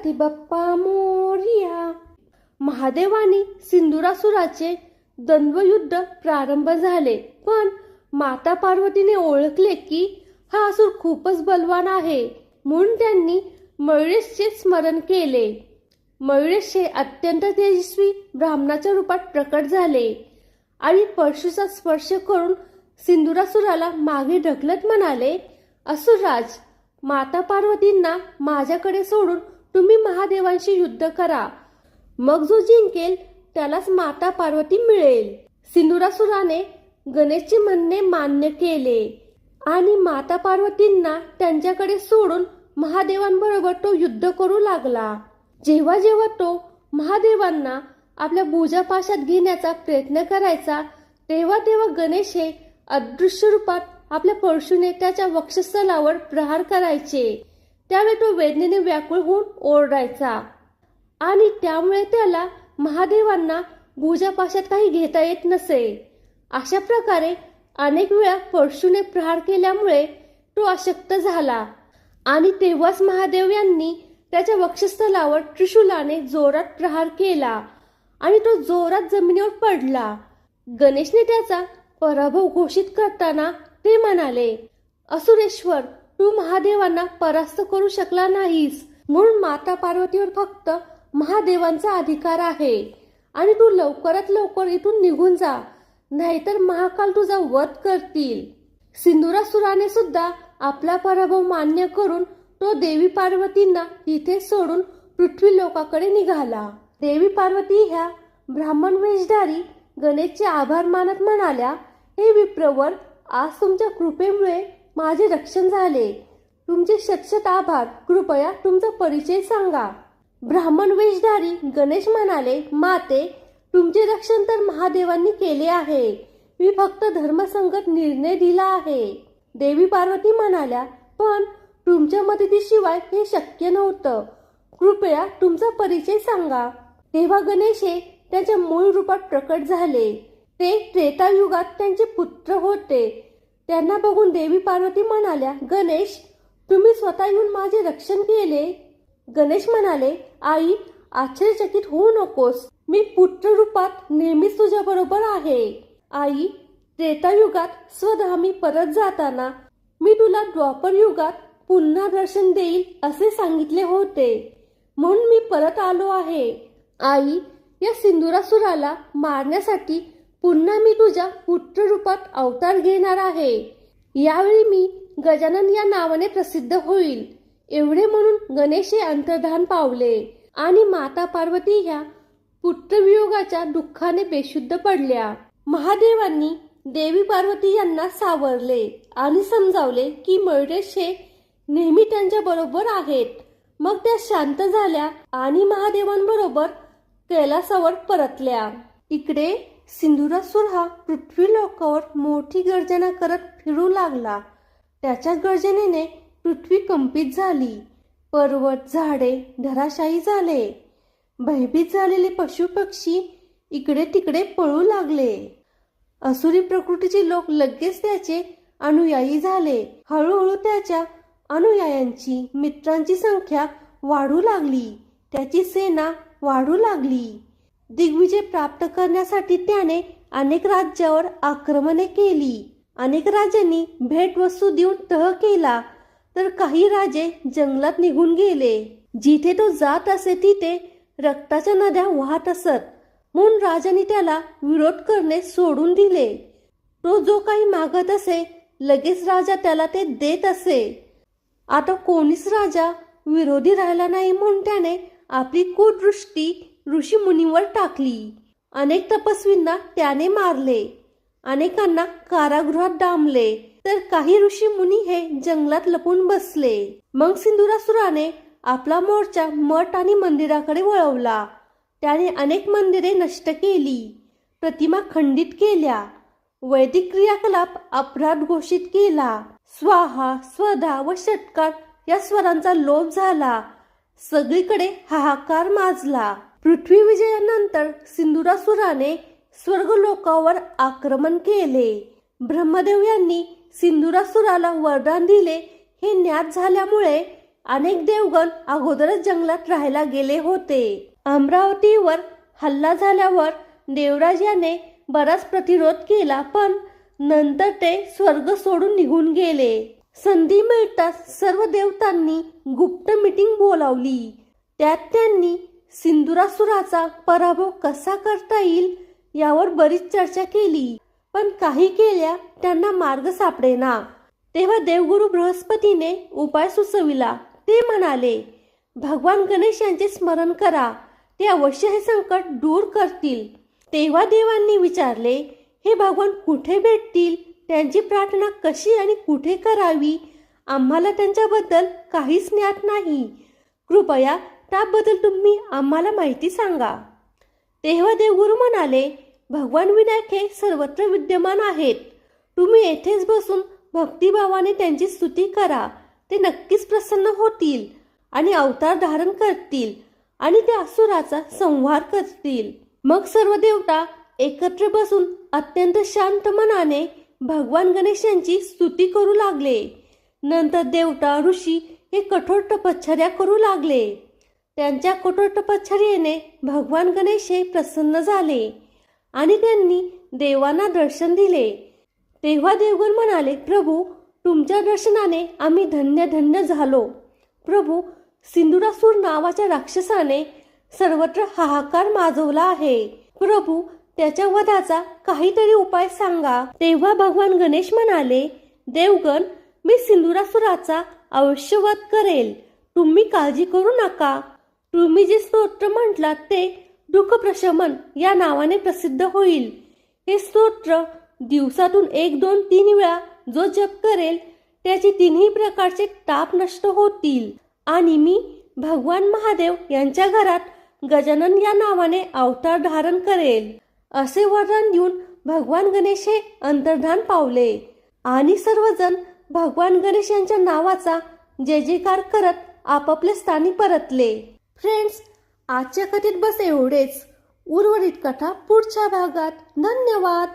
गणपती बाप्पा मोरिया. महादेवानी सिंदुरासुराचे द्वंद्वयुद्ध प्रारंभ झाले. पण माता पार्वतीने ओळखले की हा असुर खूपच बलवान आहे. म्हणून त्यांनी मयुरेशचे स्मरण केले. मयुरेश हे अत्यंत तेजस्वी ब्राह्मणाच्या रूपात प्रकट झाले. आणि परशुचा स्पर्श करून सिंदुरासुराला मागे ढकलत म्हणाले असुरराज माता पार्वतींना माझ्याकडे सोडून तुम्ही महादेवांशी युद्ध करा. मग जो जिंकेल त्यालाच माता पार्वती मिळेल. सिंदुरासुराने गणेशचे म्हणणे मान्य केले. आणि माता पार्वतींना त्यांच्याकडे सोडून महादेवांबरोबर तो युद्ध करू लागला. जेव्हा जेव्हा तो महादेवांना आपल्या पूजापाशात घेण्याचा प्रयत्न करायचा तेव्हा तेव्हा गणेश हे अदृश्य रूपात आपल्या परशुने त्याच्या वक्षस्थलावर प्रहार करायचे. त्यावेळी तो वेदनेने व्याकुळ होऊन ओरडायचा. आणि त्यामुळे त्याला महादेवांना गुजापाशात काही घेता येत नसे. अशा प्रकारे अनेक वेळा परशुने प्रहार केल्यामुळे तो अशक्त झाला. आणि तेव्हाच महादेव यांनी त्याच्या वक्षस्थलावर त्रिशूलाने जोरात प्रहार केला. आणि तो जोरात जमिनीवर पडला. गणेशने त्याचा पराभव घोषित करताना ते म्हणाले असुरेश्वर तू महादेवांना परास्त करू शकला नाहीस. म्हणून माता पार्वतीवर फक्त महादेवांचा अधिकार आहे. आणि तू लवकरात लवकर इथून निघून जा. नाहीतर महाकाल तुझा वध करतील. सिंधुरासुराने सुद्धा आपला पराभव मान्य करून तो देवी पार्वतींना तिथे सोडून पृथ्वी लोकाकडे निघाला. देवी पार्वती ह्या ब्राह्मण वेशधारी गणेशचे आभार मानत म्हणाल्या हे विप्रवर आज तुमच्या कृपेमुळे माझे रक्षण झाले. तुमचे शक्षत आभार कृपया तुमचा परिचय सांगा. ब्राह्मण वेशधारी गणेश म्हणाले माते तुमचे रक्षण तर महादेवांनी केले आहे. मी फक्त धर्मसंगत निर्णय दिला आहे. देवी पार्वती म्हणाल्या पण तुमच्या मदतीशिवाय हे शक्य नव्हतं. कृपया तुमचा परिचय सांगा. तेव्हा गणेश हे त्याच्या मूळ रूपात प्रकट झाले. ते त्रेतायुगात त्यांचे पुत्र होते. त्यांना बघून देवी पार्वती म्हणाल्या गणेश तुम्ही स्वतः येऊन माझे रक्षण केले. गणेश म्हणाले आई आश्चर्यचकित होऊ नकोस. मी पुत्र रूपात नेहमीच तुझ्या बरोबर आहे. आई त्रेतायुगात स्वधामी परत जाताना मी तुला द्वापर युगात पुन्हा दर्शन देईल असे सांगितले होते. म्हणून मी परत आलो आहे. आई या सिंदुरासुराला मारण्यासाठी पुन्हा मी तुझ्या पुत्र रूपात अवतार घेणार आहे. यावेळी मी गजानन या नावाने प्रसिद्ध होईल एवढे म्हणून गणेश हे अंतर्धान पावले आणि माता पार्वती ह्या पुत्रवियोगाच्या दुःखाने बेशुद्ध पडल्या. महादेवांनी देवी पार्वती यांना सावरले आणि समजावले की मयुरेश हे नेहमी त्यांच्या बरोबर आहेत. मग त्या शांत झाल्या आणि महादेवांबरोबर कैलासावर परतल्या. इकडे सिंधुरासूर हा पृथ्वी लोकावर मोठी गर्जना करत फिरू लागला. त्याच्या गर्जनेने पृथ्वी कंपित झाली. पर्वत झाडे धराशायी झाले. भयभीत झालेले पशुपक्षी इकडे तिकडे पळू लागले. असुरी प्रकृतीचे लोक लगेच त्याचे अनुयायी झाले. हळूहळू त्याच्या अनुयायांची मित्रांची संख्या वाढू लागली. त्याची सेना वाढू लागली. दिग्विजय प्राप्त करण्यासाठी त्याने अनेक राज्यावर आक्रमणे केली. अनेक राजांनी भेटवस्तू देऊन तह केला तर काही राजे जंगलात निघून गेले. जिथे तो जात असे तिथे रक्ताच्या नद्या वाहत असत. म्हणून राजाने त्याला विरोध करणे सोडून दिले. तो जो काही मागत असे लगेच राजा त्याला ते देत असे. आता कोणीच राजा विरोधी राहिला नाही म्हणून त्याने आपली कुदृष्टी ऋषीमुनीवर टाकली. अनेक तपस्वींना त्याने मारले. अनेकांना कारागृहात डांबले. तर काही ऋषी मुनी हे जंगलात लपून बसले. मग सिंधुरासुराने आपला मोर्चा मठ आणि मंदिराकडे वळवला. त्याने अनेक मंदिरे नष्ट केली. प्रतिमा खंडित केल्या. वैदिक क्रियाकलाप अपराध घोषित केला. स्वाहा स्वधा व षटकार या स्वरांचा लोप झाला. सगळीकडे हाहाकार माजला. पृथ्वी विजयानंतर सिंधुरासुराने स्वर्गलोकावर आक्रमण केले. ब्रह्मदेव यांनी सिंधुरासुराला वरदान दिले. हे ज्ञात झाल्यामुळे अनेक देवगण अगोदरच जंगलात राहायला गेले होते. अमरावतीवर हल्ला झाल्यावर देवराज याने बराच प्रतिरोध केला पण नंतर ते स्वर्ग सोडून निघून गेले. संधी मिळताच सर्व देवतांनी गुप्त मीटिंग बोलावली. त्यात त्यांनी सिंदुरासुराचा पराभव कसा करता येईल यावर बरीच चर्चा केली पण काही केल्या त्यांना मार्ग सापडेना. तेव्हा देवगुरु बृहस्पतीने उपाय सुचविला. ते म्हणाले भगवान गणेश यांचे स्मरण करा. ते अवश्य हे संकट दूर करतील. तेव्हा देवांनी विचारले हे भगवान कुठे भेटतील? त्यांची प्रार्थना कशी आणि कुठे करावी? आम्हाला त्यांच्याबद्दल काहीच ज्ञात नाही. कृपया त्याबद्दल तुम्ही आम्हाला माहिती सांगा. तेव्हा देवगुरु म्हणाले भगवान विनायक हे सर्वत्र विद्यमान आहेत. तुम्ही येथेच बसून भक्तिभावाने त्यांची स्तुती करा. ते नक्कीच प्रसन्न होतील आणि अवतार धारण करतील आणि त्या असुराचा संहार करतील. मग सर्व देवता एकत्र बसून अत्यंत शांत मनाने भगवान गणेश यांची स्तुती करू लागले. नंतर देवता ऋषी हे कठोर तपश्चर्या करू लागले. त्यांच्या कठोर तपश्चर्येने भगवान गणेश हे प्रसन्न झाले आणि त्यांनी देवांना दर्शन दिले. तेव्हा देवगण म्हणाले प्रभू तुमच्या दर्शनाने आम्ही धन्य धन्य झालो. प्रभू सिंदुरासूर नावाच्या राक्षसाने सर्वत्र हाहाकार माजवला आहे. प्रभू त्याच्या वधाचा काहीतरी उपाय सांगा. तेव्हा भगवान गणेश म्हणाले देवगण मी सिंदुरासुराचा अवश्य वध करेल. तुम्ही काळजी करू नका. तुम्ही जे स्तोत्र म्हटलात ते दुःख प्रशमन या नावाने प्रसिद्ध होईल. हे स्तोत्र दिवसातून एक दोन तीन वेळा जो जप करेल त्याचे तिन्ही प्रकारचे ताप नष्ट होतील. आणि मी भगवान महादेव यांच्या घरात गजानन या नावाने अवतार धारण करेल. असे वरदान देऊन भगवान गणेश हे अंतर्धान पावले. आणि सर्वजण भगवान गणेश यांच्या नावाचा जय जयकार करत आपापल्या स्थानी परतले. फ्रेंड्स आजच्या कथेत बस एवढेच. उर्वरित कथा पुढच्या भागात. धन्यवाद.